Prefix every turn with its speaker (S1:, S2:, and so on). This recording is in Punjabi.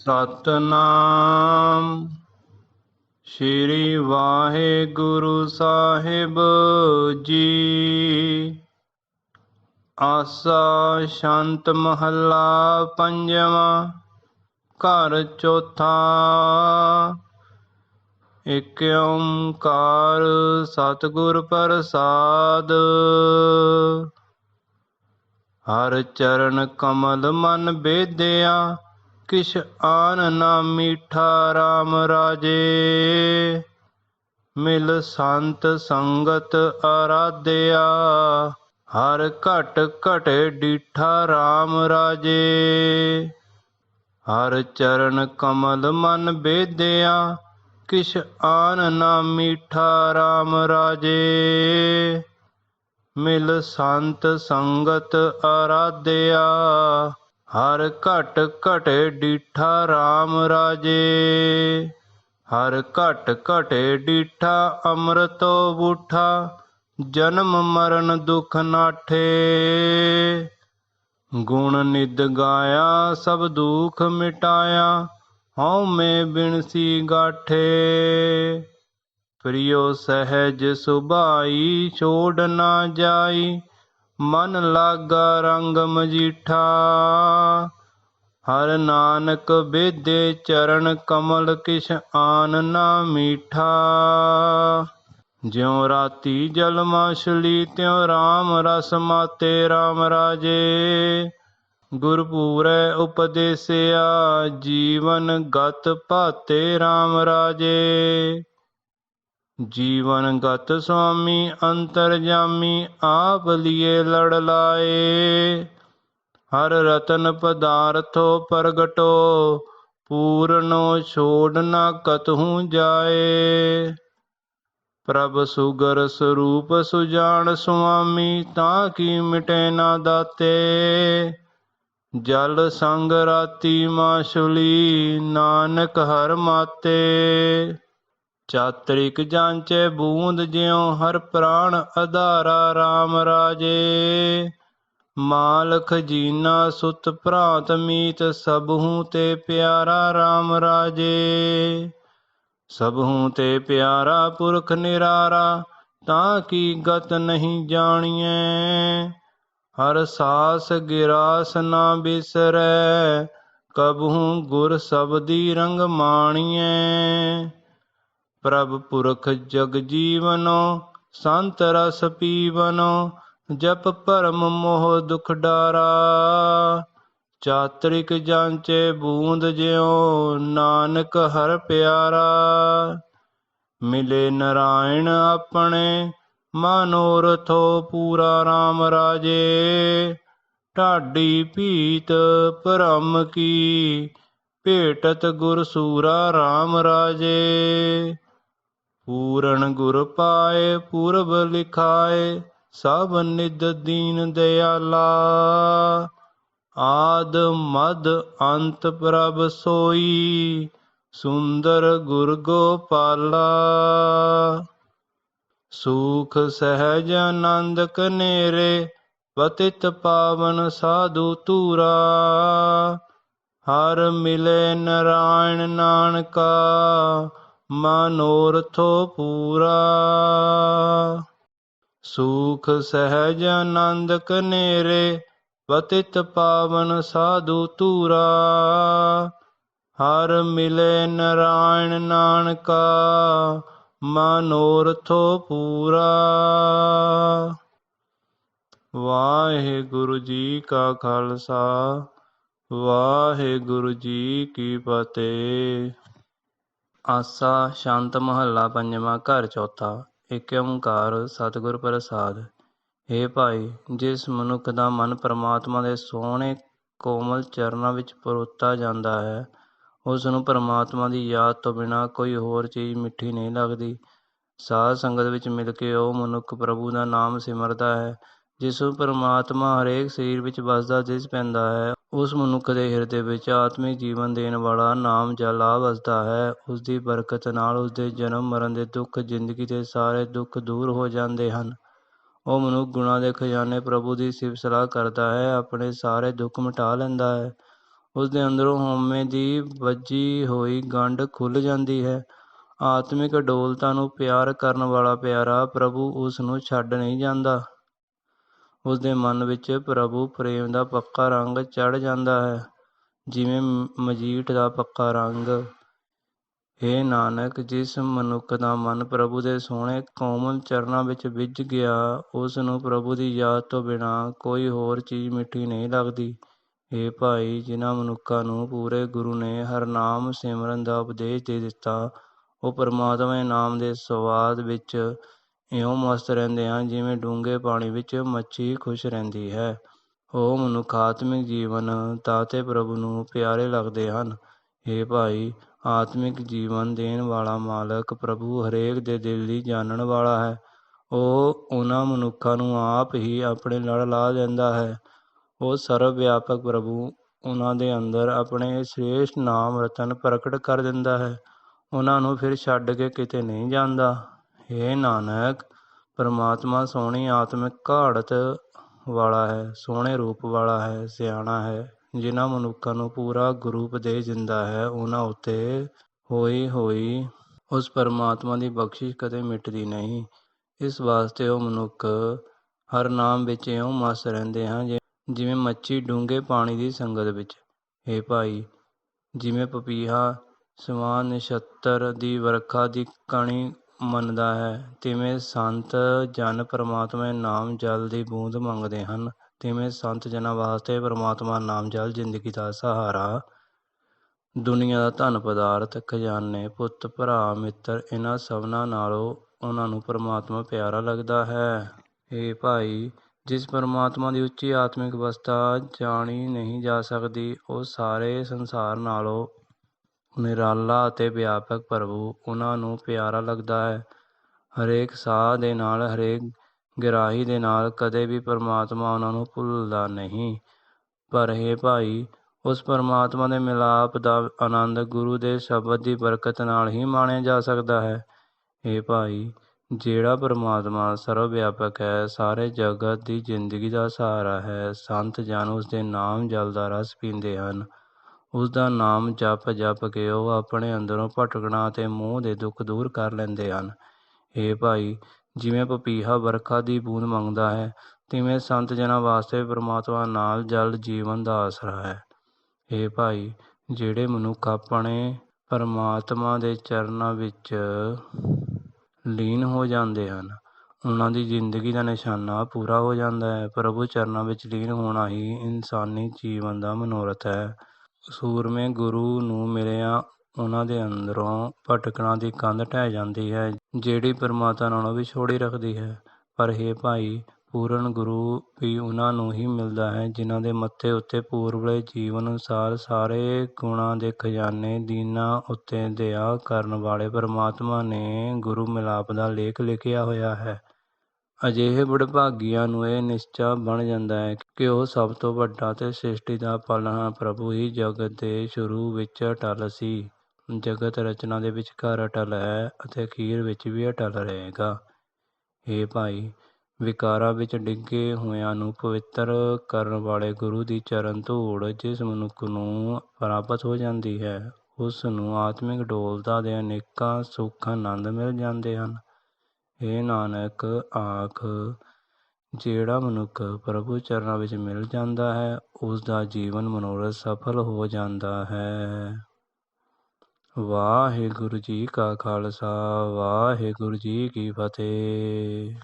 S1: ਸਤਨਾਮ। ਸ੍ਰੀ ਵਾਹਿਗੁਰੂ ਸਾਹਿਬ ਜੀ। ਆਸਾ ਸ਼ਾਂਤ ਮਹੱਲਾ ਪੰਜਵਾਂ, ਘਰ ਚੌਥਾ। ਇਕ ਓੰਕਾਰ ਸਤਿਗੁਰ ਪ੍ਰਸਾਦ। ਹਰ ਚਰਨ ਕਮਲ ਮਨ ਬੇਦਿਆ ਕਿਛ ਆਨ ਨਾ ਮੀਠਾ RAM ਰਾਜੇ। ਮਿਲ ਸੰਤ ਸੰਗਤ ਆਰਾਧਿਆ। ਹਰ ਘਟ ਘਟੇ ਡੀਠਾ RAM ਰਾਜੇ। ਹਰ ਚਰਨ ਕਮਲ ਮਨ ਬੇਦਿਆ। ਕਿਛ ਆਨ ਨਾ ਮੀਠਾ RAM ਰਾਜੇ। ਮਿਲ ਸੰਤ ਸੰਗਤ ਆਰਾਧਿਆ। ਹਰ ਘਟ ਘਟੇ ਡੀਠਾ RAM ਰਾਜੇ। ਹਰ ਘਟ ਘਟੇ ਡੀਠਾ ਅੰਮ੍ਰਿਤੋ ਬੂਠਾ, ਜਨਮ ਮਰਨ ਦੁਖ ਨਾਠੇ। ਗੁਣ ਨਿਦ ਗਾਇਆ, ਸਭ ਦੁਖ ਮਿਟਾਇਆ, ਹਉ ਮੈਂ ਬਿਨਸੀ ਗਾਠੇ। ਪ੍ਰਿਯੋ ਸਹਿਜ ਸੁਭਾਈ, ਛੋੜ ਨਾ ਜਾਈ ਮਨ ਲਾਗਾ ਰੰਗ ਮਜੀਠਾ। ਹਰ ਨਾਨਕ ਬੇਦੇ ਚਰਨ ਕਮਲ ਕਿਛ ਆਨ ਨਾ ਮੀਠਾ। ਜਿਉ ਰਾਤੀ ਜਲ ਮਾਛਲੀ, ਤਿਉ RAM ਰਸ ਮਾਤੇ RAM ਰਾਜੇ। ਗੁਰ ਪੂਰੈ ਉਪਦੇਸਿਆ, ਜੀਵਨ ਗਤ ਭਾਤੇ RAM ਰਾਜੇ। ਜੀਵਨ ਗਤ ਸੁਆਮੀ ਅੰਤਰਜਾਮੀ ਆਪ ਲਿਏ ਲੜ ਲਾਏ। ਹਰ ਰਤਨ ਪਦਾਰਥੋ ਪ੍ਰਗਟੋ, ਪੂਰਨੋ ਛੋੜ ਨਾ ਕਤਹੂ ਜਾਏ। ਪ੍ਰਭ ਸੁਗਰ ਸਰੂਪ ਸੁਜਾਨ ਸੁਆਮੀ, ਤਾਂ ਕੀ ਮਿਟੇ ਨਾ ਦਾਤੇ। ਜਲ ਸੰਗ ਰਾਤੀ ਮਾਸ਼ੁਲੀ ਨਾਨਕ ਹਰ ਮਾਤੇ। ਚਾਤ੍ਰਿਕ ਜਾਂਚੇ ਬੂੰਦ ਜਿਉ ਹਰ ਪ੍ਰਾਣ ਆਧਾਰਾ RAM ਰਾਜੇ। ਮਾਲਖ ਜੀਨਾ ਸੁਤ ਭਰਾਤ ਮੀਤ ਸਭਹੂ ਤੇ ਪਿਆਰਾ RAM ਰਾਜੇ। ਸਭਹੂ ਤੇ ਪਿਆਰਾ ਪੁਰਖ ਨਿਰਾਰਾ, ਤਾਂ ਕੀ ਗਤ ਨਹੀਂ ਜਾਣੀਐ? ਹਰ ਸਾਸ ਗਿਰਾਸ ਨਾ ਬਿਸਰੈ ਕਬਹੂ ਗੁਰ ਸਬਦੀ ਰੰਗ ਮਾਣੀਐ। ਪ੍ਰਭ ਪੁਰਖ ਜਗ ਜੀਵਨੋ, ਸੰਤ ਰਸ ਪੀਵਨੋ, ਜਪ ਭਰਮ ਮੋਹ ਦੁਖ ਡਾਰਾ। ਚਾਤਰਿਕ ਜਾਂਚੇ ਬੂੰਦ ਜਿਉ, ਨਾਨਕ ਹਰ ਪਿਆਰਾ। ਮਿਲੇ ਨਰਾਇਣ ਆਪਣੇ ਮਨੋਰਥੋ ਪੂਰਾ RAM ਰਾਜੇ। ਢਾਡੀ ਭੀਤ ਭਰਮ ਕੀ, ਭੇਟਤ ਗੁਰ ਸੂਰਾ RAM ਰਾਜੇ। ਪੂਰਨ ਗੁਰ ਪਾਏ, ਪੁਰਬ ਲਿਖਾਏ, ਸਭ ਨਿਦ ਦੀਨ ਦਿਆਲਾ। ਆਦ ਮਦ ਅੰਤ ਪ੍ਰਭ ਸੋਈ, ਸੁੰਦਰ ਗੁਰ ਗੋਪਾਲਾ। ਸੂਖ ਸਹਿਜ ਆਨੰਦ ਕਨੇਰੇ, ਪਤਿਤ ਪਾਵਨ ਸਾਧੂ ਤੂਰਾ ਹਰ ਮਿਲੇ ਨਰਾਇਣ ਨਾਨਕਾ ਮਨੋਰਥੋ ਪੂਰਾ। ਸੂਖ ਸਹਿਜ ਆਨੰਦ ਕਨੇਰੇ ਪਤਿਤ ਪਾਵਨ ਸਾਧੂ ਧੂਰਾ। ਹਰ ਮਿਲੇ ਨਰਾਇਣ ਨਾਨਕਾ, ਮਨੋਰਥੋ ਪੂਰਾ। ਵਾਹਿਗੁਰੂ ਜੀ ਕਾ ਖਾਲਸਾ, ਵਾਹਿਗੁਰੂ ਜੀ ਕੀ ਫਤਿਹ। ਆਸਾ ਸ਼ਾਂਤ ਮਹੱਲਾ ਪੰਜਵਾਂ ਘਰ ਚੌਥਾ, ਏਕ ਓੰਕਾਰ ਸਤਿਗੁਰ ਪ੍ਰਸਾਦ। हे ਭਾਈ, ਜਿਸ ਮਨੁੱਖ ਦਾ ਮਨ ਪਰਮਾਤਮਾ ਦੇ ਸੋਹਣੇ ਕੋਮਲ ਚਰਨਾਂ ਵਿੱਚ ਪਰੋਤਾ ਜਾਂਦਾ ਹੈ ਉਸ ਨੂੰ ਪਰਮਾਤਮਾ ਦੀ ਯਾਦ ਤੋਂ ਬਿਨਾਂ ਕੋਈ ਹੋਰ ਚੀਜ਼ ਮਿੱਠੀ ਨਹੀਂ ਲੱਗਦੀ। ਸਾਧ ਸੰਗਤ ਵਿੱਚ ਮਿਲ ਕੇ ਉਹ ਮਨੁੱਖ ਪ੍ਰਭੂ ਦਾ ਨਾਮ ਸਿਮਰਦਾ ਹੈ ਜਿਸ ਨੂੰ ਪਰਮਾਤਮਾ ਹਰੇਕ ਸਰੀਰ ਵਿੱਚ ਵਸਦਾ ਦਿਸ ਪੈਂਦਾ ਹੈ, ਉਸ ਮਨੁੱਖ ਦੇ ਹਿਰਦੇ ਵਿੱਚ ਆਤਮਿਕ ਜੀਵਨ ਦੇਣ ਵਾਲਾ ਨਾਮ ਜਲ ਆ ਵਸਦਾ ਹੈ। ਉਸ ਦੀ ਬਰਕਤ ਨਾਲ ਉਸ ਦੇ ਜਨਮ, ਮਰਨ ਦੇ ਦੁੱਖ, ਜ਼ਿੰਦਗੀ ਦੇ ਸਾਰੇ ਦੁੱਖ ਦੂਰ ਹੋ ਜਾਂਦੇ ਹਨ। ਉਹ ਮਨੁੱਖ ਗੁਣਾਂ ਦੇ ਖਜ਼ਾਨੇ ਪ੍ਰਭੂ ਦੀ ਸਿਫਤ ਸਲਾਹ ਕਰਦਾ ਹੈ, ਆਪਣੇ ਸਾਰੇ ਦੁੱਖ ਮਿਟਾ ਲੈਂਦਾ ਹੈ। ਉਸ ਦੇ ਅੰਦਰੋਂ ਹਉਮੈ ਦੀ ਵੱਜੀ ਹੋਈ ਗੰਢ ਖੁੱਲ ਜਾਂਦੀ ਹੈ। ਆਤਮਿਕ ਡੋਲਤਾ ਨੂੰ ਪਿਆਰ ਕਰਨ ਵਾਲਾ ਪਿਆਰਾ ਪ੍ਰਭੂ ਉਸ ਨੂੰ ਛੱਡ ਨਹੀਂ ਜਾਂਦਾ। ਉਸ ਦੇ ਮਨ ਵਿੱਚ ਪ੍ਰਭੂ ਪ੍ਰੇਮ ਦਾ ਪੱਕਾ ਰੰਗ ਚੜ੍ਹ ਜਾਂਦਾ ਹੈ, ਜਿਵੇਂ ਮਜੀਠ ਦਾ ਪੱਕਾ ਰੰਗ। ਹੇ ਨਾਨਕ, ਜਿਸ ਮਨੁੱਖ ਦਾ ਮਨ ਪ੍ਰਭੂ ਦੇ ਸੋਹਣੇ ਕੋਮਲ ਚਰਨਾਂ ਵਿੱਚ ਵਿੱਝ ਗਿਆ ਉਸ ਨੂੰ ਪ੍ਰਭੂ ਦੀ ਯਾਦ ਤੋਂ ਬਿਨਾਂ ਕੋਈ ਹੋਰ ਚੀਜ਼ ਮਿੱਠੀ ਨਹੀਂ ਲੱਗਦੀ। ਹੇ ਭਾਈ, ਜਿਨ੍ਹਾਂ ਮਨੁੱਖਾਂ ਨੂੰ ਪੂਰੇ ਗੁਰੂ ਨੇ ਹਰਨਾਮ ਸਿਮਰਨ ਦਾ ਉਪਦੇਸ਼ ਦੇ ਦਿੱਤਾ, ਉਹ ਪਰਮਾਤਮਾ ਦੇ ਨਾਮ ਦੇ ਸਵਾਦ ਵਿੱਚ ਇਉਂ ਮਸਤ ਰਹਿੰਦੇ ਹਨ ਜਿਵੇਂ ਡੂੰਘੇ ਪਾਣੀ ਵਿੱਚ ਮੱਛੀ ਖੁਸ਼ ਰਹਿੰਦੀ ਹੈ। ਉਹ ਮਨੁੱਖ ਆਤਮਿਕ ਜੀਵਨ ਦਾਤੇ ਪ੍ਰਭੂ ਨੂੰ ਪਿਆਰੇ ਲੱਗਦੇ ਹਨ। ਹੇ ਭਾਈ, ਆਤਮਿਕ ਜੀਵਨ ਦੇਣ ਵਾਲਾ ਮਾਲਕ ਪ੍ਰਭੂ ਹਰੇਕ ਦੇ ਦਿਲ ਦੀ ਜਾਣਨ ਵਾਲਾ ਹੈ। ਉਹ ਉਹਨਾਂ ਮਨੁੱਖਾਂ ਨੂੰ ਆਪ ਹੀ ਆਪਣੇ ਲੜ ਲਾ ਲੈਂਦਾ ਹੈ। ਉਹ ਸਰਵ ਵਿਆਪਕ ਪ੍ਰਭੂ ਉਹਨਾਂ ਦੇ ਅੰਦਰ ਆਪਣੇ ਸ੍ਰੇਸ਼ਟ ਨਾਮ ਰਤਨ ਪ੍ਰਗਟ ਕਰ ਦਿੰਦਾ ਹੈ। ਉਹਨਾਂ ਨੂੰ ਫਿਰ ਛੱਡ ਕੇ ਕਿਤੇ ਨਹੀਂ ਜਾਂਦਾ। ਹੇ ਨਾਨਕ, ਪਰਮਾਤਮਾ ਸੋਹਣੀ ਆਤਮਿਕ ਘਾੜਤ ਵਾਲਾ ਹੈ, ਸੋਹਣੇ ਰੂਪ ਵਾਲਾ ਹੈ, ਸਿਆਣਾ ਹੈ, ਜਿਨ੍ਹਾਂ ਮਨੁੱਖਾਂ ਨੂੰ ਪੂਰਾ ਗੁਰੂ ਉਪਦੇਸ਼ ਦਿੰਦਾ ਹੈ, ਉਹਨਾਂ ਉੱਤੇ ਹੋਈ ਹੋਈ ਉਸ ਪਰਮਾਤਮਾ ਦੀ ਬਖਸ਼ਿਸ਼ ਕਦੇ ਮਿਟਦੀ ਨਹੀਂ। ਇਸ ਵਾਸਤੇ ਉਹ ਮਨੁੱਖ ਹਰ ਨਾਮ ਵਿੱਚ ਇਉਂ ਮਸਤ ਰਹਿੰਦੇ ਹਨ ਜਿ- ਜਿਵੇਂ ਮੱਛੀ ਡੂੰਘੇ ਪਾਣੀ ਦੀ ਸੰਗਤ ਵਿੱਚ। ਹੇ ਭਾਈ, ਜਿਵੇਂ ਪਪੀਹਾ ਸਮਾਨ ਨਛੱਤਰ ਦੀ ਵਰਖਾ ਦੀ ਕਣੀ ਮੰਨਦਾ ਹੈ। ਤਿਵੇਂ ਸੰਤ ਜਨ ਪਰਮਾਤਮਾ ਨਾਮ ਜਲ ਦੀ ਬੂੰਦ ਮੰਗਦੇ ਹਨ। ਤਿਵੇਂ ਸੰਤ ਜਨਾਂ ਵਾਸਤੇ ਪਰਮਾਤਮਾ ਨਾਮ ਜਲ ਜ਼ਿੰਦਗੀ ਦਾ ਸਹਾਰਾ। ਦੁਨੀਆ ਦਾ ਧਨ ਪਦਾਰਥ, ਖਜ਼ਾਨੇ, ਪੁੱਤ, ਭਰਾ, ਮਿੱਤਰ ਇਹਨਾਂ ਸਭਨਾਂ ਨਾਲੋਂ ਉਹਨਾਂ ਨੂੰ ਪਰਮਾਤਮਾ ਪਿਆਰਾ ਲੱਗਦਾ ਹੈ। ਏ ਭਾਈ, ਜਿਸ ਪਰਮਾਤਮਾ ਦੀ ਉੱਚੀ ਆਤਮਿਕ ਅਵਸਥਾ ਜਾਣੀ ਨਹੀਂ ਜਾ ਸਕਦੀ, ਉਹ ਸਾਰੇ ਸੰਸਾਰ ਨਾਲੋਂ ਨਿਰਾਲਾ ਅਤੇ ਵਿਆਪਕ ਪ੍ਰਭੂ, ਉਹਨਾਂ ਨੂੰ ਪਿਆਰਾ ਲੱਗਦਾ ਹੈ। ਹਰੇਕ ਸਾਹ ਦੇ ਨਾਲ, ਹਰੇਕ ਗਿਰਾਹੀ ਦੇ ਨਾਲ ਕਦੇ ਵੀ ਪਰਮਾਤਮਾ ਉਹਨਾਂ ਨੂੰ ਭੁੱਲਦਾ ਨਹੀਂ। ਪਰ ਹੇ ਭਾਈ, ਉਸ ਪਰਮਾਤਮਾ ਦੇ ਮਿਲਾਪ ਦਾ ਆਨੰਦ ਗੁਰੂ ਦੇ ਸ਼ਬਦ ਦੀ ਬਰਕਤ ਨਾਲ ਹੀ ਮਾਣਿਆ ਜਾ ਸਕਦਾ ਹੈ। ਹੇ ਭਾਈ, ਜਿਹੜਾ ਪਰਮਾਤਮਾ ਸਰਵ ਵਿਆਪਕ ਹੈ, ਸਾਰੇ ਜਗਤ ਦੀ ਜ਼ਿੰਦਗੀ ਦਾ ਸਹਾਰਾ ਹੈ। ਸੰਤ ਜਨ ਉਸ ਦੇ ਨਾਮ ਜਲ ਦਾ ਰਸ ਪੀਂਦੇ ਹਨ। ਉਸ ਦਾ ਨਾਮ ਜਪ ਜਪ ਕੇ ਉਹ ਆਪਣੇ ਅੰਦਰੋਂ ਭਟਕਣਾ ਅਤੇ ਮੋਹ ਦੇ ਦੁੱਖ ਦੂਰ ਕਰ ਲੈਂਦੇ ਹਨ। ਹੇ ਭਾਈ, ਜਿਵੇਂ ਪਪੀਹਾ ਵਰਖਾ ਦੀ ਬੂੰਦ ਮੰਗਦਾ ਹੈ, ਤਿਵੇਂ ਸੰਤ ਜਨਾਂ ਵਾਸਤੇ ਪਰਮਾਤਮਾ ਨਾਲ ਜਲ ਜੀਵਨ ਦਾ ਆਸਰਾ ਹੈ। ਹੇ ਭਾਈ, ਜਿਹੜੇ ਮਨੁੱਖ ਆਪਣੇ ਪਰਮਾਤਮਾ ਦੇ ਚਰਨਾਂ ਵਿੱਚ ਲੀਨ ਹੋ ਜਾਂਦੇ ਹਨ, ਉਹਨਾਂ ਦੀ ਜ਼ਿੰਦਗੀ ਦਾ ਨਿਸ਼ਾਨਾ ਪੂਰਾ ਹੋ ਜਾਂਦਾ ਹੈ। ਪ੍ਰਭੂ ਚਰਨਾਂ ਵਿੱਚ ਲੀਨ ਹੋਣਾ ਹੀ ਇਨਸਾਨੀ ਜੀਵਨ ਦਾ ਮਨੋਰਥ ਹੈ। ਸੂਰਮੇ ਗੁਰੂ ਨੂੰ ਮਿਲਿਆ, ਉਹਨਾਂ ਦੇ ਅੰਦਰੋਂ ਭਟਕਣਾ ਦੀ ਕੰਧ ਢਹਿ ਜਾਂਦੀ ਹੈ, ਜਿਹੜੀ ਪਰਮਾਤਮਾ ਨਾਲੋਂ ਵੀ ਛੋੜੀ ਰੱਖਦੀ ਹੈ। ਪਰ ਹੇ ਭਾਈ, ਪੂਰਨ ਗੁਰੂ ਵੀ ਉਹਨਾਂ ਨੂੰ ਹੀ ਮਿਲਦਾ ਹੈ, ਜਿਨ੍ਹਾਂ ਦੇ ਮੱਥੇ ਉੱਤੇ ਪੂਰਬਲੇ ਜੀਵਨ ਅਨੁਸਾਰ ਸਾਰੇ ਗੁਣਾਂ ਦੇ ਖਜ਼ਾਨੇ ਦੀਨਾਂ ਉੱਤੇ ਦਇਆ ਕਰਨ ਵਾਲੇ ਪਰਮਾਤਮਾ ਨੇ ਗੁਰੂ ਮਿਲਾਪ ਦਾ ਲੇਖ ਲਿਖਿਆ ਹੋਇਆ ਹੈ। ਅਜਿਹੇ ਬੜਭਾਗੀਆਂ ਨੂੰ ਇਹ ਨਿਸ਼ਚਾ ਬਣ ਜਾਂਦਾ ਹੈ ਕਿ ਉਹ ਸਭ ਤੋਂ ਵੱਡਾ ਅਤੇ ਸ੍ਰਿਸ਼ਟੀ ਦਾ ਪਾਲਣਾ ਪ੍ਰਭੂ ਹੀ ਜਗਤ ਦੇ ਸ਼ੁਰੂ ਵਿੱਚ ਅਟਲ ਸੀ। ਜਗਤ ਰਚਨਾ ਦੇ ਵਿਚਕਾਰ ਅਟਲ ਹੈ ਅਤੇ ਅਖੀਰ ਵਿੱਚ ਵੀ ਅਟਲ ਰਹੇਗਾ। ਹੇ ਭਾਈ, ਵਿਕਾਰਾਂ ਵਿੱਚ ਡਿੱਗੇ ਹੋਇਆਂ ਨੂੰ ਪਵਿੱਤਰ ਕਰਨ ਵਾਲੇ ਗੁਰੂ ਦੀ ਚਰਨ ਧੂੜ ਜਿਸ ਮਨੁੱਖ ਨੂੰ ਪ੍ਰਾਪਤ ਹੋ ਜਾਂਦੀ ਹੈ, ਉਸ ਨੂੰ ਆਤਮਿਕ ਡੋਲਤਾ ਦੇ ਅਨੇਕਾਂ ਸੁੱਖ ਆਨੰਦ ਮਿਲ ਜਾਂਦੇ ਹਨ। ਹੇ ਨਾਨਕ, ਆਖ, ਜਿਹੜਾ ਮਨੁੱਖ ਪ੍ਰਭੂ ਚਰਨਾਂ ਵਿੱਚ ਮਿਲ ਜਾਂਦਾ ਹੈ ਉਸ ਦਾ ਜੀਵਨ ਮਨੋਰਥ ਸਫਲ ਹੋ ਜਾਂਦਾ ਹੈ। ਵਾਹਿਗੁਰੂ ਜੀ ਕਾ ਖਾਲਸਾ, ਵਾਹਿਗੁਰੂ ਜੀ ਕੀ ਫਤਿਹ।